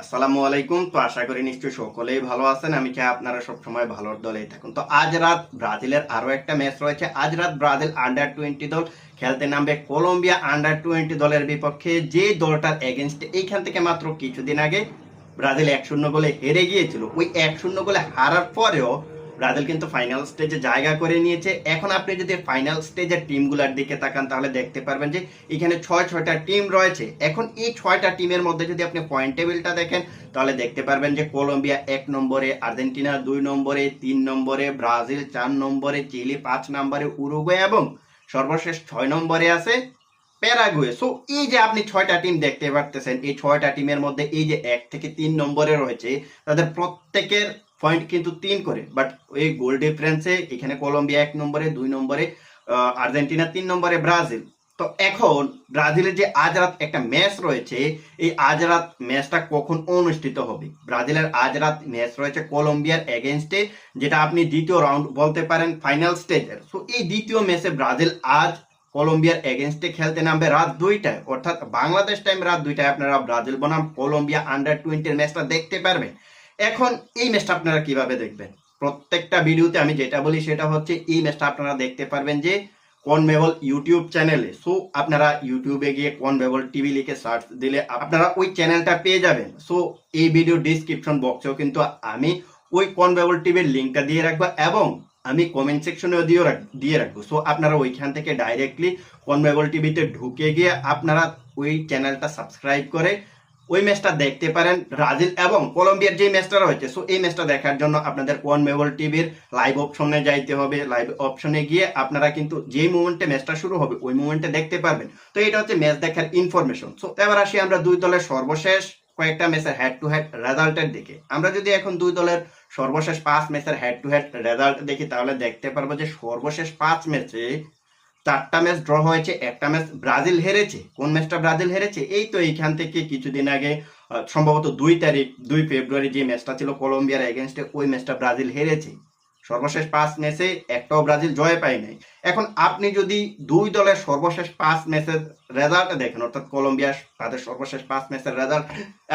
আসসালামু আলাইকুম। তো আশা করি নিশ্চয়ই সকলেই ভালো আছেন। আমি চাই আপনারা সবসময় ভালোর দলেই থাকুন। তো আজ রাত ব্রাজিলের আরও একটা ম্যাচ রয়েছে। আজ রাত ব্রাজিল আন্ডার টোয়েন্টি দল খেলতে নামবে কলম্বিয়া আন্ডার টোয়েন্টি দলের বিপক্ষে। যে দলটার এগেনস্টে এইখান থেকে মাত্র কিছুদিন আগে ব্রাজিল এক শূন্য গোলে হেরে গিয়েছিল। ওই এক শূন্য গোলে হারার পরেও ব্রাজিল কিন্তু ফাইনাল স্টেজে জায়গা করে নিয়েছে। এখন আপনি যদি ফাইনাল স্টেজের টিমগুলোর দিকে তাকান, তাহলে দেখতে পারবেন যে এখানে ছয়, ছয়টা টিম রয়েছে। এখন এই ছয়টা টিমের মধ্যে যদি আপনি পয়েন্ট টেবিলটা দেখেন, তাহলে দেখতে পারবেন যে কলম্বিয়া এক নম্বরে, আর্জেন্টিনা দুই নম্বরে, তিন নম্বরে, ব্রাজিল চার নম্বরে, চিলি পাঁচ নম্বরে, উরুগুয়ে এবং সর্বশেষ ছয় নম্বরে আছে প্যারাগুয়ে। সো এই যে আপনি ছয়টা টিম দেখতে পারতেছেন, এই ছয়টা টিমের মধ্যে এই যে এক থেকে তিন নম্বরে রয়েছে, তাদের প্রত্যেকের পয়েন্ট কিন্তু তিন করে। বাট এই গোল ডিফারেন্সে এখানে কলম্বিয়া এক নম্বরে, দুই নম্বরে আর্জেন্টিনা তিন নম্বরে ব্রাজিল তো এখন ব্রাজিলের যে আজ রাত একটা ম্যাচ রয়েছে, এই আজ রাত ম্যাচটা কখন অনুষ্ঠিত হবে? ব্রাজিলের আজ রাত ম্যাচ রয়েছে কলম্বিয়ার এগেনস্টে যেটা আপনি দ্বিতীয় রাউন্ড বলতে পারেন ফাইনাল স্টেজের সো এই দ্বিতীয় ম্যাচে ব্রাজিল আজ কলম্বিয়ার এগেনস্টে খেলতে নামবে রাত দুইটায়। অর্থাৎ বাংলাদেশ টাইম রাত দুইটায় আপনারা ব্রাজিল বনাম কলম্বিয়া আন্ডার টোয়েন্টির ম্যাচটা দেখতে পারবেন। এখন এই ম্যাচটা আপনারা কীভাবে দেখবেন? প্রত্যেকটা ভিডিওতে আমি যেটা বলি সেটা হচ্ছে এই ম্যাচটা আপনারা দেখতে পারবেন যে কনমেবল ইউটিউব চ্যানেলে। সো, আপনারা ইউটিউবে গিয়ে কনমেবল টিভি লিখে সার্চ দিলে আপনারা ওই চ্যানেলটা পেয়ে যাবেন। সো, এই ভিডিও ডিসক্রিপশন বক্সেও কিন্তু আমি ওই কনমেবল টিভির লিঙ্কটা দিয়ে রাখব এবং আমি কমেন্ট সেকশনেও দিয়ে রাখ, দিয়ে রাখব। সো, আপনারা ওইখান থেকে ডাইরেক্টলি কনমেবল টিভিতে ঢুকে গিয়ে আপনারা ওই চ্যানেলটা সাবস্ক্রাইব করে ওই ম্যাচটা দেখতে পারেন ব্রাজিল এবং কলম্বিয়ার যে ম্যাচটা রয়েছে। সো এই ম্যাচটা দেখার জন্য আপনাদের ওয়ান মেবল টিভির লাইভ অপশনে যাইতে হবে। লাইভ অপশনে গিয়ে আপনারা কিন্তু যেই মুমেন্টে ম্যাচটা শুরু হবে, ওই মুমেন্টে দেখতে পারবেন। তো এটা হচ্ছে ম্যাচ দেখার ইনফরমেশন সো এবার আসি আমরা দুই দলের সর্বশেষ কয়েকটা ম্যাচের হেড টু হেড রেজাল্টের দিকে। আমরা যদি এখন দুই দলের সর্বশেষ পাঁচ ম্যাচের হেড টু হেড রেজাল্ট দেখি, তাহলে দেখতে পারব যে সর্বশেষ পাঁচ ম্যাচে চারটা ম্যাচ ড্র হয়েছে, একটা ম্যাচ ব্রাজিল হেরেছে। কোন ম্যাচটা ব্রাজিল হেরেছে? এই তো এইখান থেকে কিছুদিন আগে সম্ভবত দুই তারিখ, দুই ফেব্রুয়ারি যে ম্যাচটা ছিল কলম্বিয়ার এগেনস্টে ওই ম্যাচটা ব্রাজিল হেরেছে। সর্বশেষ পাঁচ ম্যাচে একটাও ব্রাজিল জয় পায় নাই। এখন আপনি যদি দুই দলের সর্বশেষ পাঁচ ম্যাচের রেজাল্ট দেখেন, অর্থাৎ কলম্বিয়ার তাদের সর্বশেষ পাঁচ ম্যাচের রেজাল্ট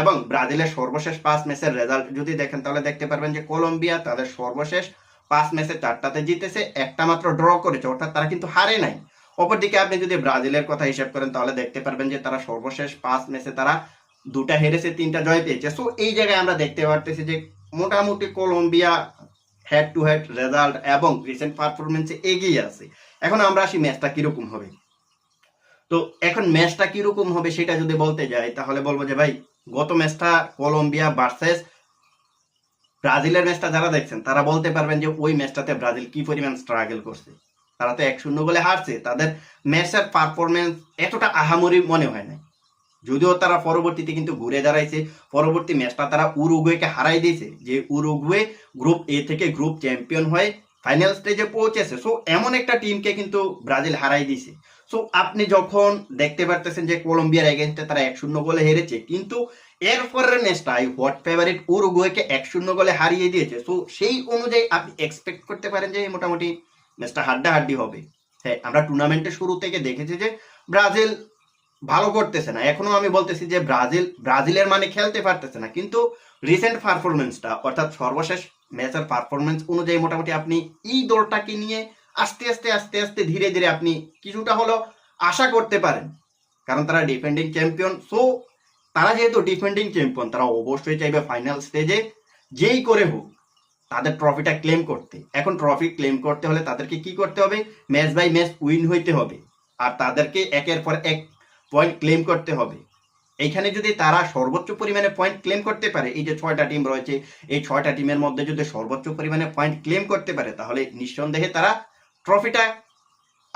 এবং ব্রাজিলের সর্বশেষ পাঁচ ম্যাচের রেজাল্ট যদি দেখেন, তাহলে দেখতে পারবেন যে কলম্বিয়া তাদের সর্বশেষ পাঁচ ম্যাচে চারটাতে জিতেছে, একটা মাত্র ড্র করেছে, অর্থাৎ তারা কিন্তু হারে নাই। অপরদিকে আপনি যদি ব্রাজিলের কথা হিসাব করেন, তাহলে দেখতে পারবেন যে তারা সর্বশেষ পাঁচ ম্যাচে তারা দুটা হেরেছে, তিনটা জয় পেয়েছে। সো এই জায়গায় আমরা দেখতে পারতেছি যে মোটামুটি Colombia head to head result এবং রিসেন্ট পারফরমেন্সে এগিয়ে আছে। এখন আমরা আসি ম্যাচটা কীরকম হবে। তো এখন ম্যাচটা কীরকম হবে সেটা যদি বলতে যাই, তাহলে বলব যে ভাই, গত ম্যাচটা কলম্বিয়া ভার্সেস ব্রাজিলের ম্যাচটা যারা দেখছেন, তারা বলতে পারবেন যে ওই ম্যাচটাতে ব্রাজিল কি পরিমাণ স্ট্রাগল করছে। তারা তো এক শূন্য বলে হারছে, তাদের ম্যাচের পারফরমেন্স এতটা আহামরি মনে হয় না যদিও তারা পরবর্তীতে কিন্তু ঘুরে দাঁড়াইছে, পরবর্তী ম্যাচটা তারা উরুগুয়েকে হারাই দিয়েছে, যে উরুগুয়ে গ্রুপ এ থেকে গ্রুপ চ্যাম্পিয়ন হয়ে ফাইনাল স্টেজে পৌঁছেছে। সো এমন একটা টিমকে কিন্তু ব্রাজিল হারাই দিয়েছে। সো আপনি যখন দেখতে পারতেছেন যে কলম্বিয়ার এগেনস্টে তারা এক শূন্য গোলে হেরেছে, কিন্তু এরপরের ম্যাচটাই হোয়াট ফেভারিট উরুগুয়েকে এক শূন্য গোলে হারিয়ে দিয়েছে। সো সেই অনুযায়ী আপনি এক্সপেক্ট করতে পারেন যে মোটামুটি ম্যাচটা হাড্ডাহাড্ডি হবে। হ্যাঁ আমরা টুর্নামেন্টের শুরু থেকে দেখেছি যে ব্রাজিল ভালো করতেছে না। এখনও আমি বলতেছি যে ব্রাজিল, ব্রাজিলের মানে খেলতে পারতেছে না। কিন্তু রিসেন্ট পারফরমেন্সটা অর্থাৎ সর্বশেষ ম্যাচের পারফরমেন্স অনুযায়ী মোটামুটি আপনি এই দলটাকে নিয়ে আস্তে আস্তে আস্তে আস্তে ধীরে ধীরে আপনি কিছুটা হলো আশা করতে পারেন। কারণ তারা ডিফেন্ডিং চ্যাম্পিয়ন সো তারা যেহেতু ডিফেন্ডিং চ্যাম্পিয়ন তারা অবশ্যই চাইবে ফাইনাল স্টেজে যেই করে হোক, তাদের ট্রফিটা ক্লেম করতে। এখন ট্রফি ক্লেম করতে হলে তাদেরকে কি করতে হবে? ম্যাচ বাই ম্যাচ উইন হইতে হবে। আর তাদেরকে একের পর এক পয়েন্ট ক্লেম করতে হবে। এইখানে যদি তারা সর্বোচ্চ পরিমাণে পয়েন্ট ক্লেম করতে পারে, এই যে ছয়টা টিম রয়েছে, এই ছয়টা টিমের মধ্যে যদি সর্বোচ্চ পরিমাণে পয়েন্ট ক্লেম করতে পারে, তাহলে নিঃসন্দেহে তারা ট্রফিটা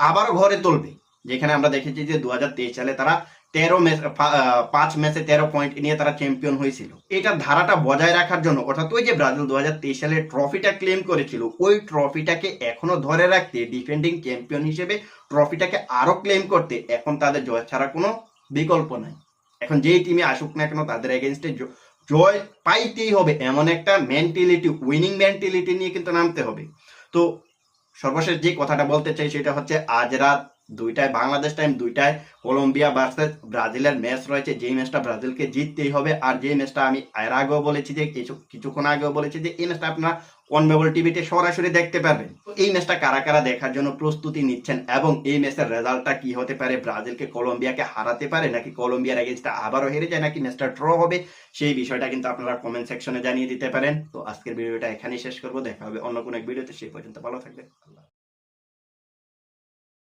আবারও ঘরে তুলবে। যেখানে আমরা দেখেছি যে দু হাজার তেইশ সালে তারা তেরো ম্যাচ পাঁচ ম্যাচে তেরো পয়েন্ট নিয়ে তারা চ্যাম্পিয়ন হয়েছিল। এটা ধারাটা বজায় রাখার জন্য, অর্থাৎ ওই যে ব্রাজিল দুহাজার তেইশ সালে ট্রফিটা ক্লেম করেছিল, ওই ট্রফিটাকে এখনও ধরে রাখতে ডিফেন্ডিং চ্যাম্পিয়ন হিসেবে ট্রফিটাকে আরও ক্লেম করতে এখন তাদের জয় ছাড়া কোনো বিকল্প নাই। এখন যেই টিমে আসুক না কেন, তাদের এগেনস্টে জয় পাইতেই হবে এমন একটা মেন্টালিটি উইনিং মেন্টালিটি নিয়ে কিন্তু নামতে হবে। তো সর্বশেষ যে কথাটা বলতে চাই, সেটা হচ্ছে আজ রাত দুইটায়, বাংলাদেশ টাইম দুইটায়, কলম্বিয়া ভার্সেস ব্রাজিলের ম্যাচ রয়েছে। যেই ম্যাচটা ব্রাজিলকে জিততেই হবে, আর যেই ম্যাচটা আমি এর আগেও বলেছি যে, কিছু, কিছুক্ষণ আগেও বলেছি যে, এই ম্যাচটা আপনারা কনমেবল টিভিতে সরাসরি দেখতে পারবেন। এই ম্যাচটা কারা কারা দেখার জন্য প্রস্তুতি নিচ্ছেন এবং এই ম্যাচের রেজাল্টটা কি হতে পারে? ব্রাজিলকে কলম্বিয়াকে হারাতে পারে নাকি কলম্বিয়ার এগেনস্টটা আবারও হেরে যায় নাকি ম্যাচটা ড্র হবে? সেই বিষয়টা কিন্তু আপনারা কমেন্ট সেকশনে জানিয়ে দিতে পারেন। তো আজকের ভিডিওটা এখানেই শেষ করব। দেখা হবে অন্য কোনো এক ভিডিওতে সেই পর্যন্ত ভালো থাকবেন। আল্লাহ